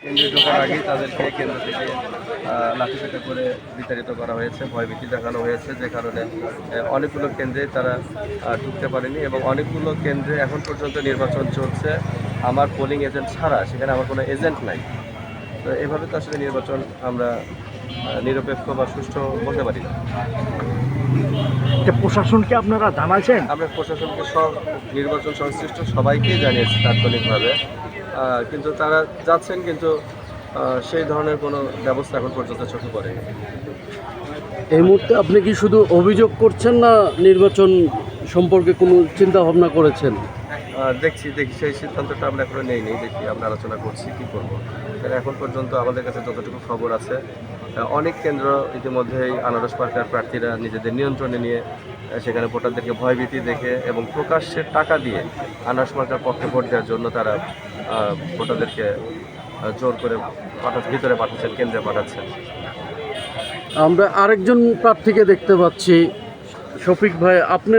কেন্দ্রে ঢোকার আগেই তাদেরকে কেন্দ্র থেকে লাঠিপেটা করে বিতাড়িত করা হয়েছে ভয়ভীতি দেখানো হয়েছে যে কারণে অনেকগুলো কেন্দ্রে তারা ঢুকতে পারেনি এবং অনেকগুলো কেন্দ্রে এখন পর্যন্ত নির্বাচন চলছে। আমার পোলিং এজেন্ট ছাড়া সেখানে আমার কোনো এজেন্ট নাই। তো এভাবে তো আসলে নির্বাচন আমরা নিরপেক্ষ বা সুষ্ঠু বলতে পারি না। প্রশাসনকে আপনারা জানাইছেন? আমরা প্রশাসনকে সব নির্বাচন সংশ্লিষ্ট সবাইকেই জানিয়েছি তাৎক্ষণিকভাবে। কিন্তু তারা যাচ্ছেন কিন্তু সেই ধরনের কোনো ব্যবস্থা এখন পর্যন্ত চোখে পড়েনি। এই মুহূর্তে আপনি কি শুধু অভিযোগ করছেন না নির্বাচন সম্পর্কে কোনো চিন্তা ভাবনা করেছেন দেখছি দেখি সেই সিদ্ধান্তটা আমরা এখনও নেই নেই দেখি আমরা আলোচনা করছি কি করব। এখন পর্যন্ত আমাদের কাছে যতটুকু খবর আছে অনেক কেন্দ্র ইতিমধ্যেই আনারস পার্কের প্রার্থীরা নিজেদের নিয়ন্ত্রণে নিয়ে সেখানে ভোটারদেরকে ভয়ভীতি দেখে এবং প্রকাশ্যে টাকা দিয়ে আনারস মার্কার পক্ষে ভোট দেওয়ার জন্য তারা ভোটারদেরকে জোর করে পাঠাচ্ছে ভিতরে পাঠাচ্ছেন কেন্দ্রে পাঠাচ্ছেন। আমরা আরেকজন প্রার্থীকে দেখতে পাচ্ছি। শফিক ভাই আপনি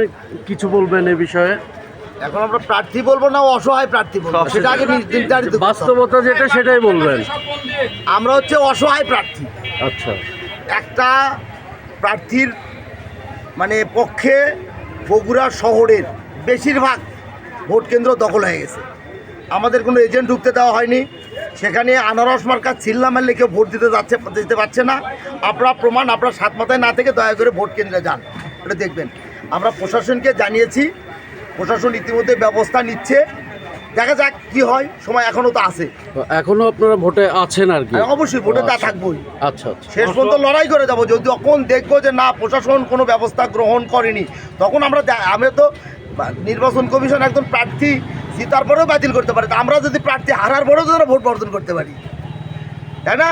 কিছু বলবেন এ বিষয়ে? এখন আমরা প্রার্থী বলব না অসহায় প্রার্থী বলব সেটা আগে নির্ধারিত বাস্তবতা যেটা সেটাই বলবেন। আমরা হচ্ছে অসহায় প্রার্থী। আচ্ছা। একটা প্রার্থীর মানে পক্ষে বগুড়া শহরের বেশিরভাগ ভোট কেন্দ্র দখল হয়ে গেছে। আমাদের কোনো এজেন্ট ঢুকতে দেওয়া হয়নি। সেখানে আনারস মার্কা চিল্লা মারলে কেউ ভোট দিতে যাচ্ছে, দিতে পারছে না। আপনারা প্রমাণ আপনার সাত মাথায় না থেকে দয়া করে ভোট কেন্দ্রে যান। এটা দেখবেন। আমরা প্রশাসনকে জানিয়েছি। প্রশাসন ইতিমধ্যে ব্যবস্থা নিচ্ছে। দেখা যাক কি হয় সময় এখনও তো আছে। এখনও আপনারা ভোটে আছেন আর কি? অবশ্যই ভোটে তা থাকবোই। আচ্ছা আচ্ছা। শেষ পর্যন্ত লড়াই করে যাব যদি যখন দেখব যে না প্রশাসন কোনো ব্যবস্থা গ্রহণ করেনি তখন আমরা আমরা তো নির্বাচন কমিশন একজন প্রার্থী জিতার পরেও বাতিল করতে পারে। আমরা যদি প্রার্থী হারার পরেও তো ভোট বর্জন করতে পারি। তাই না।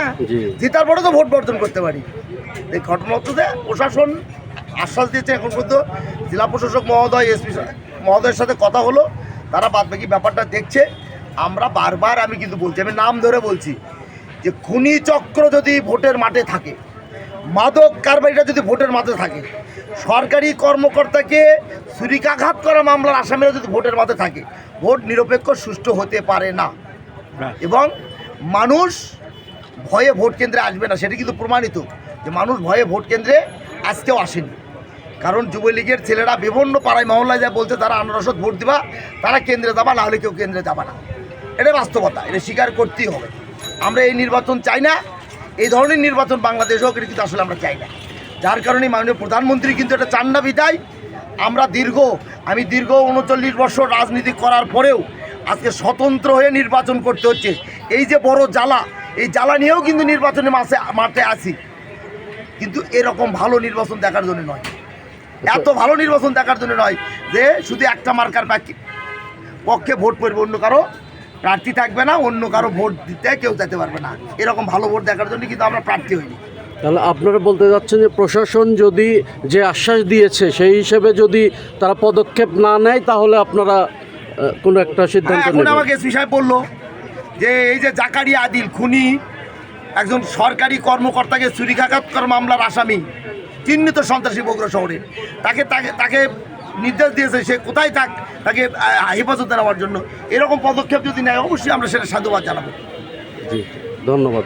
জিতার পরেও তো ভোট বর্জন করতে পারি। এই ঘটনা হচ্ছে যে প্রশাসন আশ্বাস দিয়েছে এখন পর্যন্ত। জেলা প্রশাসক মহোদয় এসপি মহোদয়ের সাথে কথা হলো। তারা বাদবাকি ব্যাপারটা দেখছে। আমরা বারবার আমি কিন্তু বলছি আমি নাম ধরে বলছি যে খুনি চক্র যদি ভোটের মাঠে থাকে মাদক কারবারিটা যদি ভোটের মাঠে থাকে সরকারি কর্মকর্তাকে ছুরিকাঘাত করা মামলার আসামিরা যদি ভোটের মাঠে থাকে ভোট নিরপেক্ষ সুষ্ঠু হতে পারে না। এবং মানুষ ভয়ে ভোট কেন্দ্রে আসবে না সেটা কিন্তু প্রমাণিত যে মানুষ ভয়ে ভোট কেন্দ্রে আজকেও আসেনি। কারণ যুবলীগের ছেলেরা বিভিন্ন পাড়ায় মহল্লায় যা বলছে তারা আনারসত ভোট দিবা, তারা কেন্দ্রে যাবা, না হলে কেউ কেন্দ্রে যাবা না। এটা বাস্তবতা, এটা স্বীকার করতেই হবে। আমরা এই নির্বাচন চাই না, এই ধরনের নির্বাচন বাংলাদেশ হোক, এটা কিন্তু আসলে আমরা চাই না। যার কারণে মাননীয় প্রধানমন্ত্রী কিন্তু এটা চান না বিদায়। আমরা দীর্ঘ, আমি দীর্ঘ উনচল্লিশ বছর রাজনীতি করার পরেও আজকে স্বতন্ত্র হয়ে নির্বাচন করতে হচ্ছে। এই যে বড় জ্বালা, এই জ্বালা নিয়েও কিন্তু নির্বাচনে মাসে মাঠে আসি কিন্তু এরকম ভালো নির্বাচন দেখার জন্য নয়। এত ভালো নির্বাচন দেখার জন্য নয় যে শুধু একটা মার্কার পক্ষে ভোট পড়বে অন্য কারও প্রার্থী থাকবে না অন্য কারও ভোট দিতে কেউ যেতে পারবে না। এরকম ভালো ভোট দেখার জন্য কিন্তু আমরা প্রার্থী হইনি। তাহলে আপনারা বলতে যাচ্ছেন যে প্রশাসন যদি যে আশ্বাস দিয়েছে সেই হিসেবে যদি তারা পদক্ষেপ না নেয় তাহলে আপনারা কোনো একটা সিদ্ধান্ত হ্যাঁ, এখন নেবেন। আমাকে এসপি সাহেব বলল যে এই যে জাকারিয়া আদিল খুনি একজন সরকারি কর্মকর্তাকে চুরিকাঘাত মামলার আসামি। চিহ্নিত সন্ত্রাসী বগুড়া শহরে। তাকে তাকে তাকে নির্দেশ দিয়েছে সে কোথায় থাক, তাকে হেফাজতে নেওয়ার জন্য। এরকম পদক্ষেপ যদি নেয়, অবশ্যই আমরা সেটা সাধুবাদ জানাব। জি, ধন্যবাদ।